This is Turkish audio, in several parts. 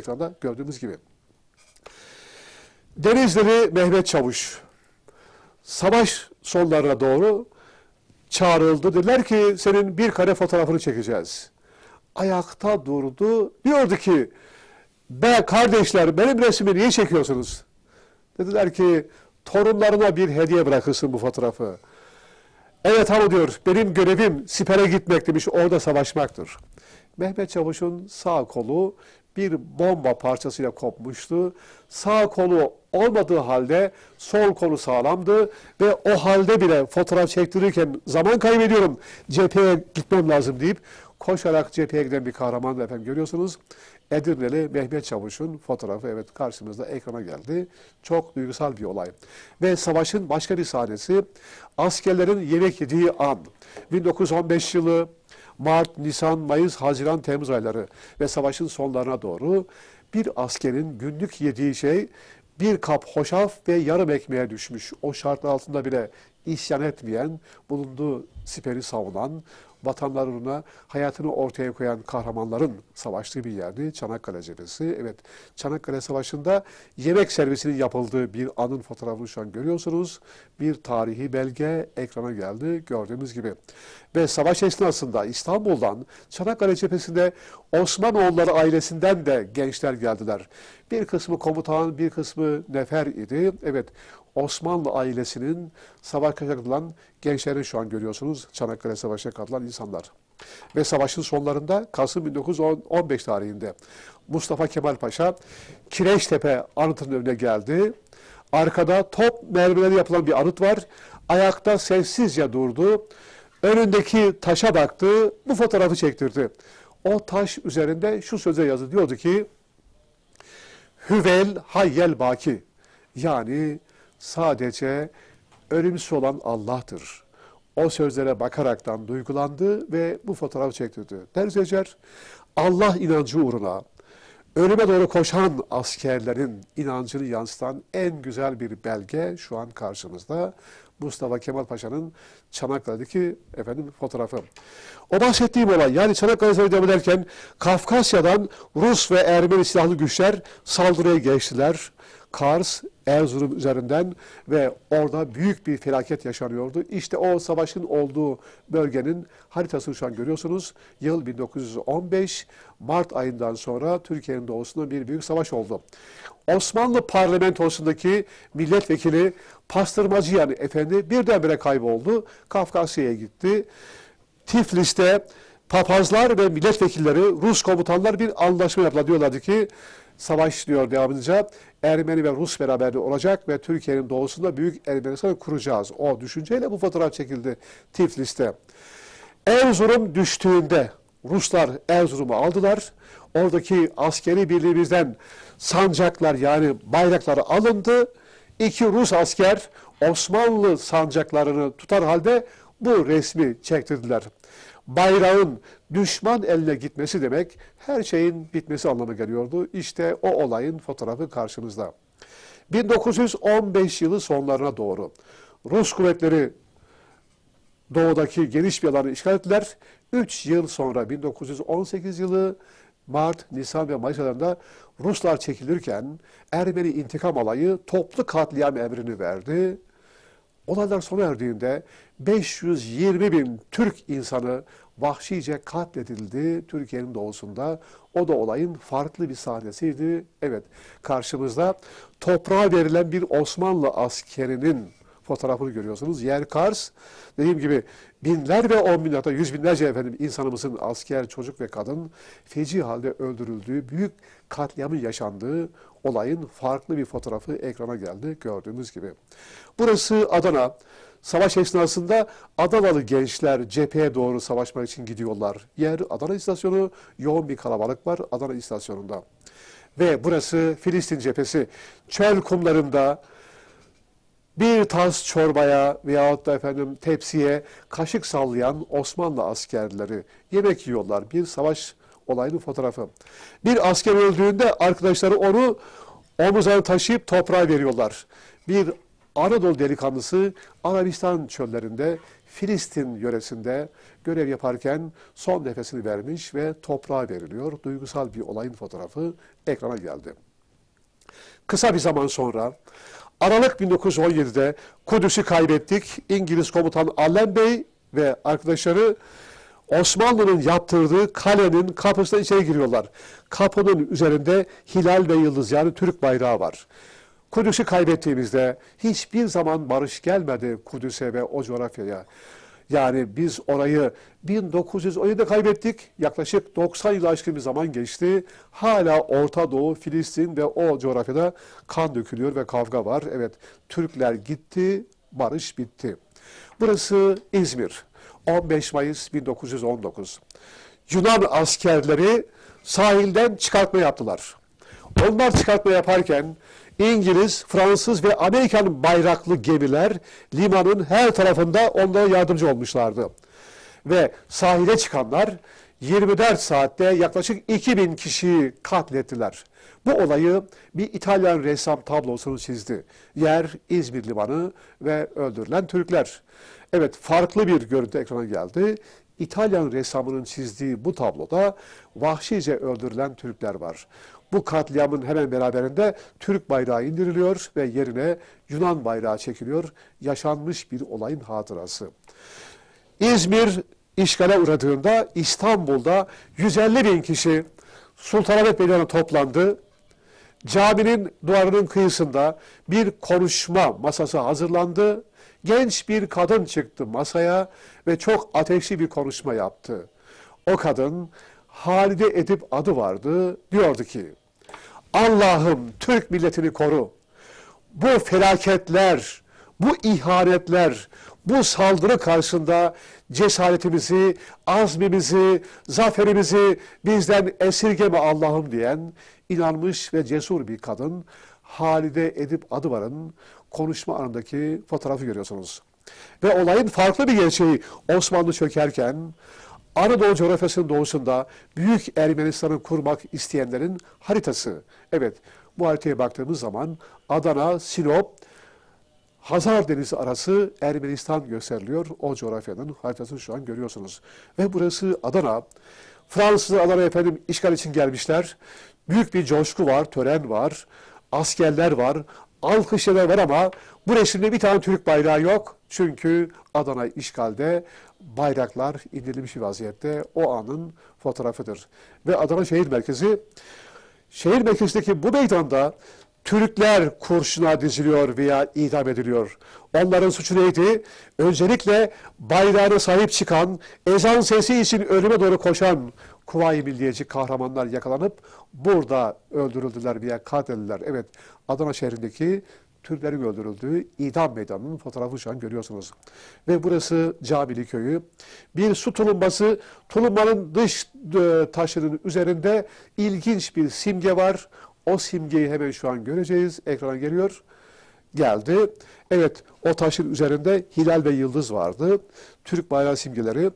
ekranda gördüğümüz gibi. Denizli Mehmet Çavuş savaş sonlarına doğru çağrıldı. Dediler ki senin bir kare fotoğrafını çekeceğiz. Ayakta durdu. Diyordu ki be kardeşler benim resmimi niye çekiyorsunuz? Dediler ki torunlarına bir hediye bırakırsın bu fotoğrafı. Evet ama diyor benim görevim sipere gitmek demiş orada savaşmaktır. Mehmet Çavuş'un sağ kolu bir bomba parçasıyla kopmuştu. Sağ kolu olmadığı halde sol kolu sağlamdı ve o halde bile fotoğraf çektirirken zaman kaybediyorum cepheye gitmem lazım deyip koşarak cepheye giden bir kahraman efendim görüyorsunuz. Edirneli Mehmet Çavuş'un fotoğrafı evet karşımızda ekrana geldi. Çok duygusal bir olay. Ve savaşın başka bir sahnesi askerlerin yemek yediği an. 1915 yılı Mart, Nisan, Mayıs, Haziran, Temmuz ayları ve savaşın sonlarına doğru bir askerin günlük yediği şey bir kap hoşaf ve yarım ekmeğe düşmüş. O şartlar altında bile isyan etmeyen, bulunduğu siperi savunan, vatanlarına hayatını ortaya koyan kahramanların savaştığı bir yerdi Çanakkale cephesi. Evet, Çanakkale Savaşı'nda yemek servisinin yapıldığı bir anın fotoğrafını şu an görüyorsunuz. Bir tarihi belge ekrana geldi gördüğümüz gibi. Ve savaş esnasında İstanbul'dan Çanakkale cephesinde Osmanoğulları ailesinden de gençler geldiler. Bir kısmı komutan, bir kısmı nefer idi. Evet, Osmanlı ailesinin savaşa katılan gençlerini şu an görüyorsunuz. Çanakkale Savaşı'na katılan insanlar. Ve savaşın sonlarında Kasım 1915 tarihinde Mustafa Kemal Paşa Kireçtepe anıtının önüne geldi. Arkada top mermileri yapılan bir anıt var. Ayakta sessizce durdu. Önündeki taşa baktı. Bu fotoğrafı çektirdi. O taş üzerinde şu söze yazı diyordu ki Hüvel hayyel baki yani sadece ölümsüz olan Allah'tır. O sözlere bakaraktan duygulandı ve bu fotoğrafı çektirdi. Derzecer, Allah inancı uğruna ölüme doğru koşan askerlerin inancını yansıtan en güzel bir belge şu an karşımızda. Mustafa Kemal Paşa'nın Çanakkale'deki efendim fotoğrafı. O bahsettiğim olay yani Çanakkale Savaşı devam ederken Kafkasya'dan Rus ve Ermeni silahlı güçler saldırıya geçtiler. Kars, Erzurum üzerinden ve orada büyük bir felaket yaşanıyordu. İşte o savaşın olduğu bölgenin haritasını şu an görüyorsunuz. Yıl 1915, Mart ayından sonra Türkiye'nin doğusunda bir büyük savaş oldu. Osmanlı parlamentosundaki milletvekili Pastırmacı yani efendi birdenbire kayboldu. Kafkasya'ya gitti. Tiflis'te papazlar ve milletvekilleri, Rus komutanlar bir anlaşma yaptılar. Diyorlardı ki savaş diyor devamınca Ermeni ve Rus beraber olacak ve Türkiye'nin doğusunda büyük Ermenistan kuracağız. O düşünceyle bu fotoğraf çekildi Tiflis'te. Erzurum düştüğünde Ruslar Erzurum'u aldılar. Oradaki askeri birliğimizden sancaklar yani bayrakları alındı. İki Rus asker Osmanlı sancaklarını tutar halde bu resmi çektirdiler. Bayrağın düşman eline gitmesi demek her şeyin bitmesi anlamı geliyordu. İşte o olayın fotoğrafı karşımızda. 1915 yılı sonlarına doğru Rus kuvvetleri doğudaki geniş bir alanı işgal ettiler. 3 yıl sonra 1918 yılı Mart, Nisan ve Mayıs aylarında Ruslar çekilirken Ermeni intikam alayı toplu katliam emrini verdi. Olaylar sona erdiğinde 520 bin Türk insanı vahşice katledildi Türkiye'nin doğusunda. O da olayın farklı bir sahnesiydi. Evet, karşımızda toprağa verilen bir Osmanlı askerinin fotoğrafını görüyorsunuz. Yer Kars, dediğim gibi binler ve on binler, hatta yüz binlerce efendim insanımızın asker, çocuk ve kadın feci halde öldürüldüğü, büyük katliamın yaşandığı olayın farklı bir fotoğrafı ekrana geldi gördüğümüz gibi. Burası Adana. Savaş esnasında Adanalı gençler cepheye doğru savaşmak için gidiyorlar. Yer Adana istasyonu, yoğun bir kalabalık var Adana istasyonunda. Ve burası Filistin cephesi. Çöl kumlarında bir tas çorbaya veyahut da efendim tepsiye kaşık sallayan Osmanlı askerleri yemek yiyorlar. Bir savaş olayının fotoğrafı. Bir asker öldüğünde arkadaşları onu omuzlarına taşıyıp toprağa veriyorlar. Bir Anadolu delikanlısı Arabistan çöllerinde Filistin yöresinde görev yaparken son nefesini vermiş ve toprağa veriliyor. Duygusal bir olayın fotoğrafı ekrana geldi. Kısa bir zaman sonra Aralık 1917'de Kudüs'ü kaybettik. İngiliz komutan Allen Bey ve arkadaşları Osmanlı'nın yaptırdığı kalenin kapısına içeri giriyorlar. Kapının üzerinde hilal ve yıldız yani Türk bayrağı var. Kudüs'ü kaybettiğimizde hiçbir zaman barış gelmedi Kudüs'e ve o coğrafyaya. Yani biz orayı 1917'de kaybettik. Yaklaşık 90 yıl aşkın bir zaman geçti. Hala Orta Doğu, Filistin ve o coğrafyada kan dökülüyor ve kavga var. Evet, Türkler gitti, barış bitti. Burası İzmir. 15 Mayıs 1919. Yunan askerleri sahilden çıkartma yaptılar. Onlar çıkartma yaparken İngiliz, Fransız ve Amerikan bayraklı gemiler limanın her tarafında onlara yardımcı olmuşlardı. Ve sahile çıkanlar 24 saatte yaklaşık 2000 kişiyi katlettiler. Bu olayı bir İtalyan ressam tablosunu çizdi. Yer İzmir Limanı ve öldürülen Türkler. Evet farklı bir görüntü ekrana geldi. İtalyan ressamının çizdiği bu tabloda vahşice öldürülen Türkler var. Bu katliamın hemen beraberinde Türk bayrağı indiriliyor ve yerine Yunan bayrağı çekiliyor. Yaşanmış bir olayın hatırası. İzmir işgale uğradığında İstanbul'da 150 bin kişi Sultanahmet Meydanı'na toplandı. Caminin duvarının kıyısında bir konuşma masası hazırlandı. Genç bir kadın çıktı masaya ve çok ateşli bir konuşma yaptı. O kadın Halide Edip adı vardı. Diyordu ki Allah'ım Türk milletini koru. Bu felaketler, bu ihanetler, bu saldırı karşısında cesaretimizi, azmimizi, zaferimizi bizden esirgeme Allah'ım diyen inanmış ve cesur bir kadın Halide Edip Adıvar'ın konuşma anındaki fotoğrafı görüyorsunuz. Ve olayın farklı bir gerçeği Osmanlı çökerken Anadolu coğrafyasının doğusunda Büyük Ermenistan'ı kurmak isteyenlerin haritası. Evet bu haritaya baktığımız zaman Adana, Sinop, Hazar Denizi arası Ermenistan gösteriliyor. O coğrafyanın haritasını şu an görüyorsunuz. Ve burası Adana. Fransızlar Adana efendim işgal için gelmişler. Büyük bir coşku var, tören var, askerler var, alkışlar var ama bu resimde bir tane Türk bayrağı yok. Çünkü Adana işgalde bayraklar indirilmiş bir vaziyette. O anın fotoğrafıdır. Ve Adana şehir merkezi, şehir merkezindeki bu meydanda Türkler kurşuna diziliyor veya idam ediliyor. Onların suçu neydi? Öncelikle bayrağına sahip çıkan, ezan sesi için ölüme doğru koşan Kuvayi Milliyeci kahramanlar yakalanıp burada öldürüldüler veya katledildiler. Evet, Adana şehrindeki Türklerin öldürüldüğü idam meydanının fotoğrafı şu an görüyorsunuz. Ve burası Camili Köyü. Bir su tulumbası, tulumbanın dış e, taşının üzerinde ilginç bir simge var. O simgeyi hemen şu an göreceğiz. Ekrana geliyor. Geldi. Evet, o taşın üzerinde hilal ve yıldız vardı. Türk bayrağı simgeleri.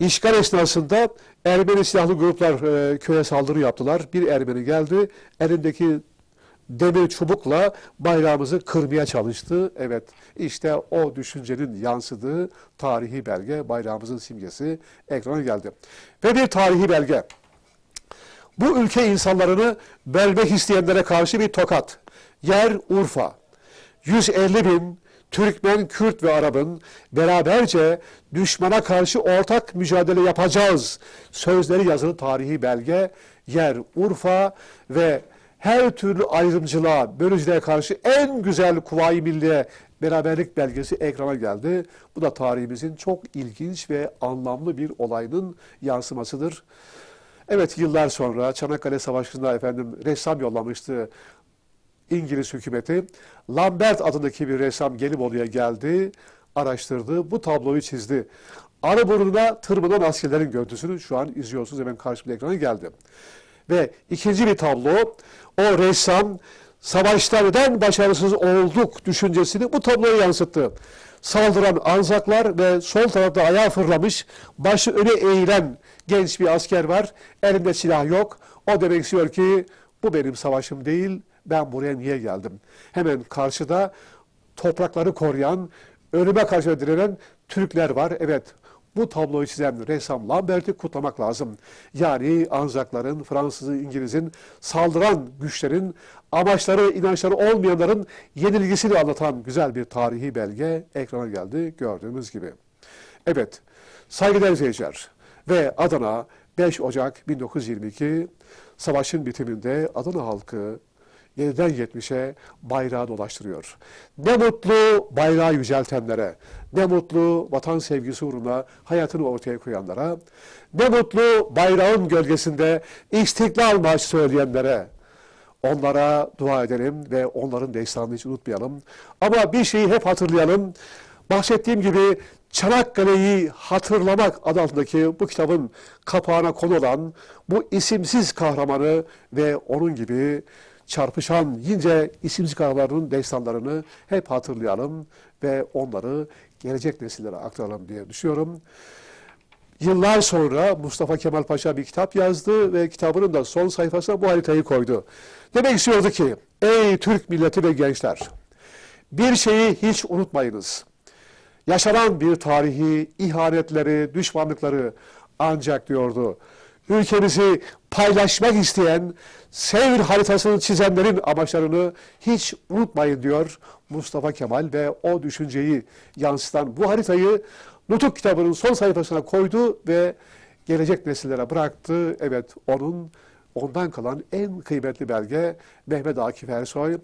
İşgal esnasında Ermeni silahlı gruplar e, köye saldırı yaptılar. Bir Ermeni geldi, elindeki demir çubukla bayrağımızı kırmaya çalıştı. Evet, işte o düşüncenin yansıdığı tarihi belge, bayrağımızın simgesi ekrana geldi. Ve bir tarihi belge. Bu ülke insanlarını bölmek isteyenlere karşı bir tokat. Yer Urfa. 150 bin Türkmen, Kürt ve Arap'ın beraberce düşmana karşı ortak mücadele yapacağız. Sözleri yazılı tarihi belge yer Urfa ve her türlü ayrımcılığa, bölücülüğe karşı en güzel Kuvayi Milliye beraberlik belgesi ekrana geldi. Bu da tarihimizin çok ilginç ve anlamlı bir olayının yansımasıdır. Evet yıllar sonra Çanakkale Savaşı'nda efendim ressam yollamıştı İngiliz hükümeti. Lambert adındaki bir ressam Gelibolu'ya geldi, araştırdı, bu tabloyu çizdi. Arıburnu'na tırmanan askerlerin görüntüsünü şu an izliyorsunuz. Hemen karşımda ekrana geldi. Ve ikinci bir tablo, o ressam savaşta neden başarısız olduk düşüncesini bu tabloya yansıttı. Saldıran anzaklar ve sol tarafta ayağı fırlamış, başı öne eğilen genç bir asker var. Elinde silah yok. O demek istiyor ki bu benim savaşım değil, ben buraya niye geldim? Hemen karşıda toprakları koruyan, ölüme karşı direnen Türkler var. Evet bu tabloyu çizen ressam Lambert'i kutlamak lazım. Yani Anzakların, Fransız'ın, İngiliz'in saldıran güçlerin amaçları, inançları olmayanların yenilgisini anlatan güzel bir tarihi belge ekrana geldi gördüğümüz gibi. Evet, saygıdeğer izleyiciler ve Adana 5 Ocak 1922 savaşın bitiminde Adana halkı 7'den 70'e bayrağı dolaştırıyor. Ne mutlu bayrağı yüceltenlere, ne mutlu vatan sevgisi uğruna hayatını ortaya koyanlara, ne mutlu bayrağın gölgesinde istiklal marşı söyleyenlere, onlara dua edelim ve onların destanını hiç unutmayalım. Ama bir şeyi hep hatırlayalım. Bahsettiğim gibi Çanakkale'yi hatırlamak adı altındaki bu kitabın kapağına konu olan bu isimsiz kahramanı ve onun gibi çarpışan yince isimsiz kahramanların destanlarını hep hatırlayalım ve onları gelecek nesillere aktaralım diye düşünüyorum. Yıllar sonra Mustafa Kemal Paşa bir kitap yazdı ve kitabının da son sayfasına bu haritayı koydu. Demek istiyordu ki, ey Türk milleti ve gençler, bir şeyi hiç unutmayınız. Yaşanan bir tarihi, ihanetleri, düşmanlıkları ancak diyordu. Ülkemizi paylaşmak isteyen, sevr haritasını çizenlerin amaçlarını hiç unutmayın diyor Mustafa Kemal ve o düşünceyi yansıtan bu haritayı Nutuk kitabının son sayfasına koydu ve gelecek nesillere bıraktı. Evet onun ondan kalan en kıymetli belge Mehmet Akif Ersoy.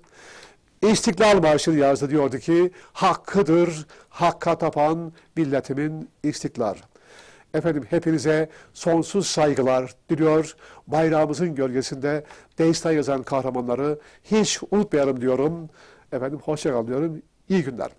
İstiklal Marşı'nı yazdı diyordu ki hakkıdır hakka tapan milletimin istiklal. Efendim hepinize sonsuz saygılar diliyor. Bayrağımızın gölgesinde destan yazan kahramanları hiç unutmayalım diyorum. Efendim hoşçakalın diyorum. İyi günler.